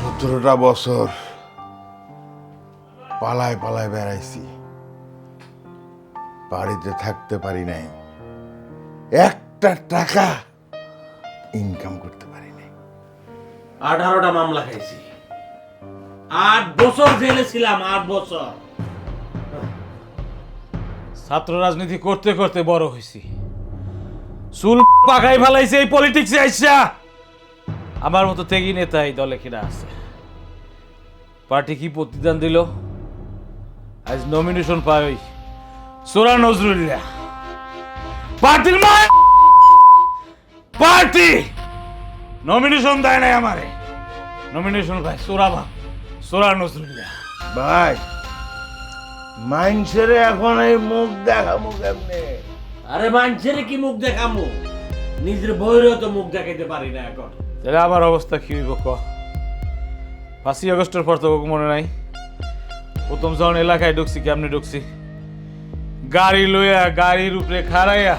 সতেরোটা বছর পালায় পালায় বেড়াইছি। বাড়িতে থাকতে পারি নাই। একটা টাকা ইনকাম করতে পারি নাই। আঠারোটা মামলা খাইছি। আট বছর জেলে ছিলাম, আট বছর। ছাত্র রাজনীতি করতে করতে বড় হয়েছি চুল পাকাই ফেলাইছে এই পলিটিক্সে আইসা। আমার মতো তেগি নেতা এই দলে কিনা আছে। পার্টি কি প্রতিদান দিল? আজ নমিনেশন পাই সোরা নজরুল্লাহ পার্টির মা পার্টি! নমিনেশন দেয় নাই আমারে। নমিনেশন ভাই সোরা বা সোরা নজরুল্লাহ ভাই মাইনসেরে এখন এই মুখ দেখামু কেমনে? আরে মানুষের কি মুখ দেখামু? নিজের বইরেও তো মুখ দেখাইতে পারি না এখন। তাহলে আমার অবস্থা কি হইব ক? পাঁচই আগস্টের পর তো মনে নাই। প্রথম যখন এলাকায় ঢুকছি, কেমনে ঢুকছি? গাড়ি লইয়া, গাড়ির উপরে খাড়াইয়া,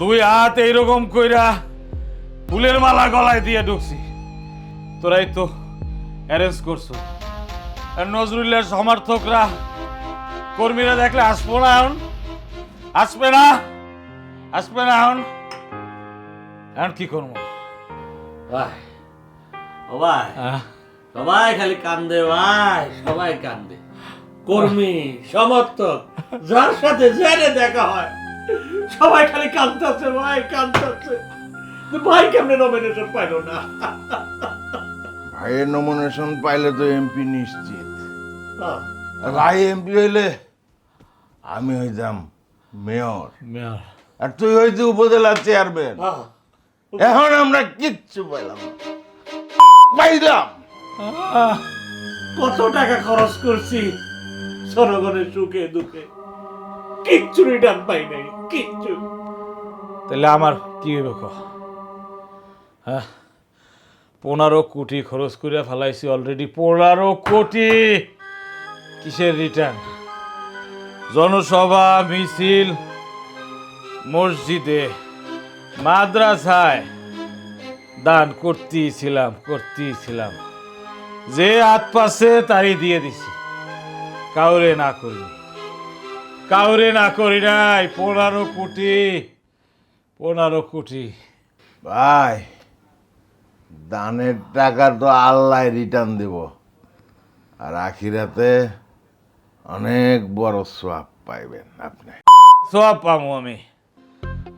দুই হাত এইরকম কইরা ফুলের মালা গলায় দিয়ে ঢুকছি। তোরাই তো অ্যারেঞ্জ করছ। আর নজরুলের সমর্থকরা, কর্মীরা দেখলে আসব না এখন। আসবে না আসবে না এখন। এখন কি করব? ভাই ও ভাই সবাই খালি কান্দে ভাই। সবাই কান্দে। কর্মী সমর্থক যার সাথে জেনে দেখা হয় সবাই খালি কান্দতেছে ভাই কান্দতেছে ভাই কেমনে নমিনেশন পাইলো না? ভাইয়ের নমিনেশন পাইলে তো এমপি নিশ্চিত। ভাই এমপি হইলে আমি হইতাম মেয়র মেয়র আর তুই হইতে উপজেলা চেয়ারম্যান হ্যাঁ। এখন আমরা কিচ্ছু পাইলাম না। পাইলাম। কত টাকা খরচ করছি? জনগণের সুখে দুঃখে। কিচ্ছু রিটার্ন পাই নাই কিচ্ছু। তাহলে আমার কি হইব ক? হ্যাঁ পনেরো কোটি খরচ করে ফেলাইছি অলরেডি পনেরো কোটি! কিসের রিটার্ন জনসভা মিছিল মসজিদে। মাদ্রাসায় দান করতেই ছিলাম করতেই ছিলাম যে হাত পাশে তারই দিয়ে দিছি। কাউরে না করিনি কাউরে না করি নাই পনেরো কোটি পনেরো কোটি। ভাই দানের টাকা তো আল্লাহ রিটার্ন দেব। আর আখিরাতে অনেক বড় সোয়াব পাইবেন আপনি। সব পাবো আমি।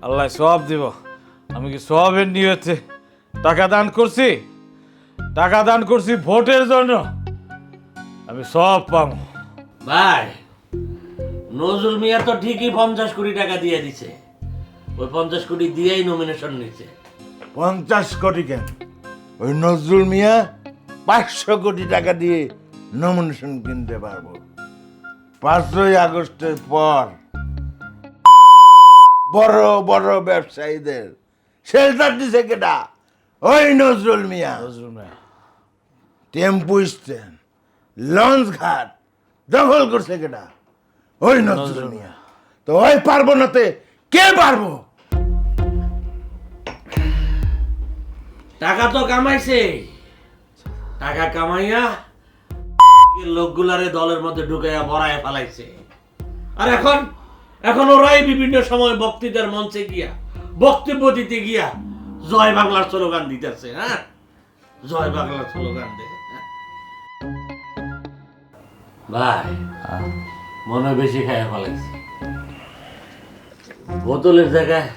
আল্লাহ সব দিব। আমি কি সবের নিয়তে টাকা দান করছি? টাকা দান করছি ভোটের জন্য। আমি সব পাবো। ভাই নজরুল মিয়া তো ঠিকই পঞ্চাশ কোটি টাকা দিয়ে দিছে। ওই পঞ্চাশ কোটি দিয়েই নমিনেশন নিচ্ছে পঞ্চাশ কোটি কেন? ওই নজরুল মিয়া পাঁচশো কোটি টাকা দিয়ে নমিনেশন কিনতে পারব। পাঁচই আগস্টের পর বড় বড় ব্যবসায়ীদের শেল্টার দিছে কেটা ওই Nazrul Mia. Nazrul Mia. Tempo stand launch ঘাট দখল করছে কেটা ওই নজরুল মিয়া। তো ওই পারব নাতে কে পারব? টাকা তো কামাইছে। টাকা কামাইয়া লোকগুলারে দলের মধ্যে ঢুকাইয়া বড়ায় ফেলাইছে। আর এখন এখন ওরাই বিভিন্ন সময় বক্তৃতার মঞ্চে গিয়া বক্তব্য দিতে গিয়া জয় বাংলার স্লোগান দিতেছে হ্যাঁ? জয় বাংলার স্লোগান দে হ্যাঁ? ভাই মনে বেশি খাইয়া ফেলাইছে। বোতলের জায়গায়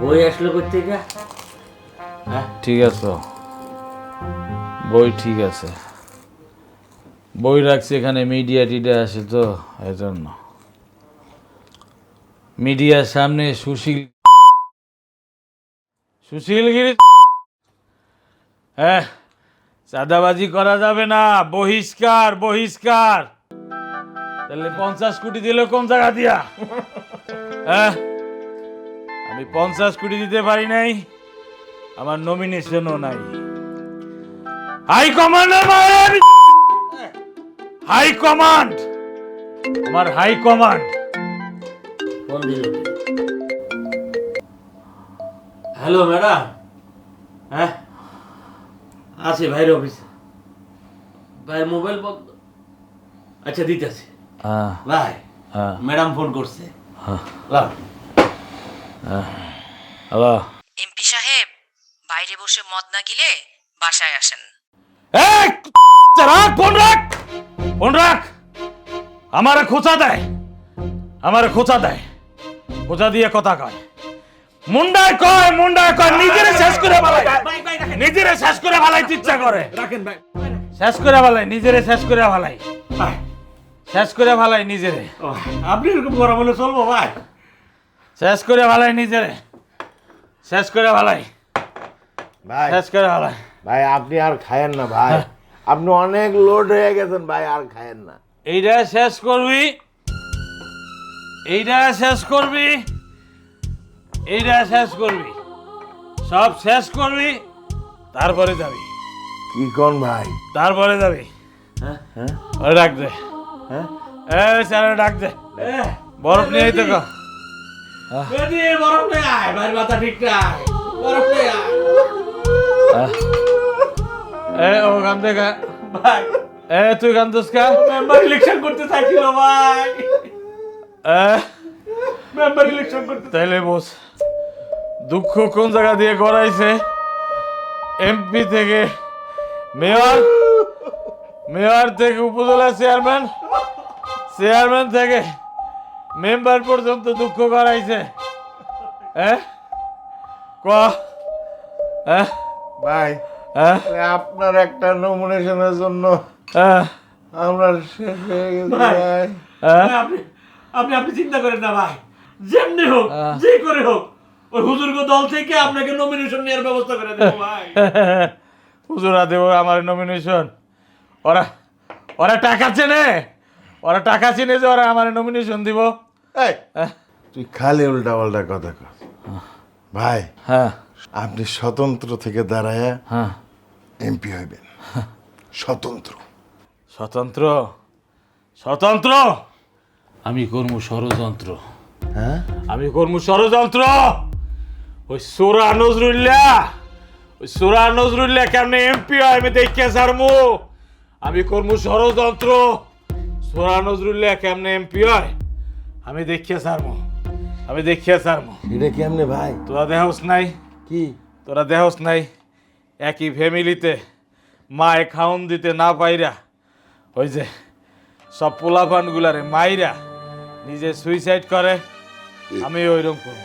বই আসলো করতে হ্যাঁ? ঠিক আছে। বই ঠিক আছে। বই রাখছি এখানে মিডিয়া টিডিয়া আসে তো এই জন্য মিডিয়ার সামনে সুশীল সুশীলগিরি হ্যাঁ চাঁদাবাজি করা যাবে না। বহিষ্কার বহিষ্কার। তাহলে পঞ্চাশ কোটি দিলে কোন জায়গা দিয়া? হ্যাঁ আমি পঞ্চাশ কোটি দিতে পারি নাই, আমার নমিনেশনও নাই। হাই কমান্ড আমার হাই কমান্ড আমার হাই কমান্ড হ্যালো ম্যাডাম। হ্যাঁ? আছে ভাইয়ের অফিসে। ভাইয়ের মোবাইল বন্ধ আচ্ছা দিতেছি। হ্যাঁ। ভাই হ্যাঁ। ম্যাডাম ফোন করছে। হ্যাঁ। হ্যালো। এমপি সাহেব বাইরে বসে মদ না গিলে বাসায় আসেন। এই রাখ ফোন রাখ! ফোন রাখ! আমারে খোঁচা দেয়। আমারে খোঁচা দেয়। খোঁচা দিয়ে কথা কয়। মুন্ডায় কয় মুন্ডায় কয় নিজেরে শেষ করে ভালাই নিজেরে শেষ করে ভালাই ইচ্ছা করে। রাখেন ভাই। শেষ করে ভালাই নিজেরে শেষ করে ভালাই শেষ করে ভালাই নিজেরে। ও, আপনি এরকম বড় বলে চলবো ভাই। শেষ করে ভালাই নিজেরে। শেষ করে ভালাই ভাই। শেষ করে ভালাই ভাই আপনি আর খায়েন না ভাই। আপনি অনেক লোড হয়ে গেছেন ভাই আর খায়েন না। এইটা শেষ করবি। এইটা শেষ করবি। এইটা শেষ করবি। সব শেষ করবি তারপরে যাবি। কি কোন ভাই? তারপরে যাবি। হ্যাঁ ওরে ডাক দে। হ্যাঁ? এই স্যার ডাক দে। বরফ নিয়ে তো গো। বেদি, বরফ নিয়ে আয়। ভাইয়ের মাথা ঠিক নাই। বরফ নিয়ে আয়। এ ও গান দেখা ভাই। এ তুই গান দোস কা মেম্বার ইলেকশন করতে ভাই। এ। মেম্বার ইলেকশন করতে তাইলে বস। দুঃখ কোন জায়গা দিয়ে গড়াইছে? এমপি থেকে মেয়র মেয়র থেকে উপজেলা চেয়ারম্যান চেয়ারম্যান থেকে মেম্বার পর্যন্ত দুঃখ করাইছে হ্যাঁ ক? হ্যাঁ ভাই হ্যাঁ আপনার একটা নমিনেশনের জন্য হ্যাঁ আমরা শেষ হয়ে গেছি ভাই। আপনি আপনি আপনি চিন্তা করেন না ভাই। যেমনি হোক। যে করে হোক ওই হুজুর্গ দল থেকে আপনাকে নমিনেশন নেওয়ার ব্যবস্থা করে দেবো ভাই। হুজুরা দেব আমার নমিনেশন ওরা ওরা টাকা চেনে। ওরা টাকা চিনে যে ওরা আমার নমিনেশন দিব। এই হ্যাঁ তুই খালি উল্টা পাল্টা কথা কর ভাই হ্যাঁ। আপনি স্বতন্ত্র থেকে দাঁড়ায় হ্যাঁ। এমপি হইবেন। স্বতন্ত্র। স্বতন্ত্র? স্বতন্ত্র? আমি করব ষড়যন্ত্র। হ্যাঁ? আমি করব ষড়যন্ত্র! ওই সোরা নজরুল্লাহ ওই সোরা নজরুল্লাহ কেমনে এমপি হয় আমি দেখে সারমু আমি করব ষড়যন্ত্র। সোরা নজরুল্লাহ কেমনে এমপি হয় আমি দেখিয়ে সারমু আমি দেখিয়ে সারমু এটা কেমনে ভাই? তোরা দেহস নাই? কি? তোরা দেহস নাই? একই ফ্যামিলিতে মায়ে খাউন দিতে না পাইরা ওই যে সব পোলাপানগুলারে মাইরা নিজে সুইসাইড করে আমি ওইরকম করব।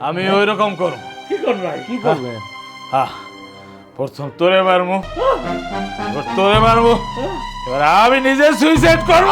আমি ওই রকম করব। কি করব ভাই? কি করবে? হ্যাঁ প্রথম তোরে মারমু এবার তোরে মারমু এবার আমি নিজে সুইসাইড করব।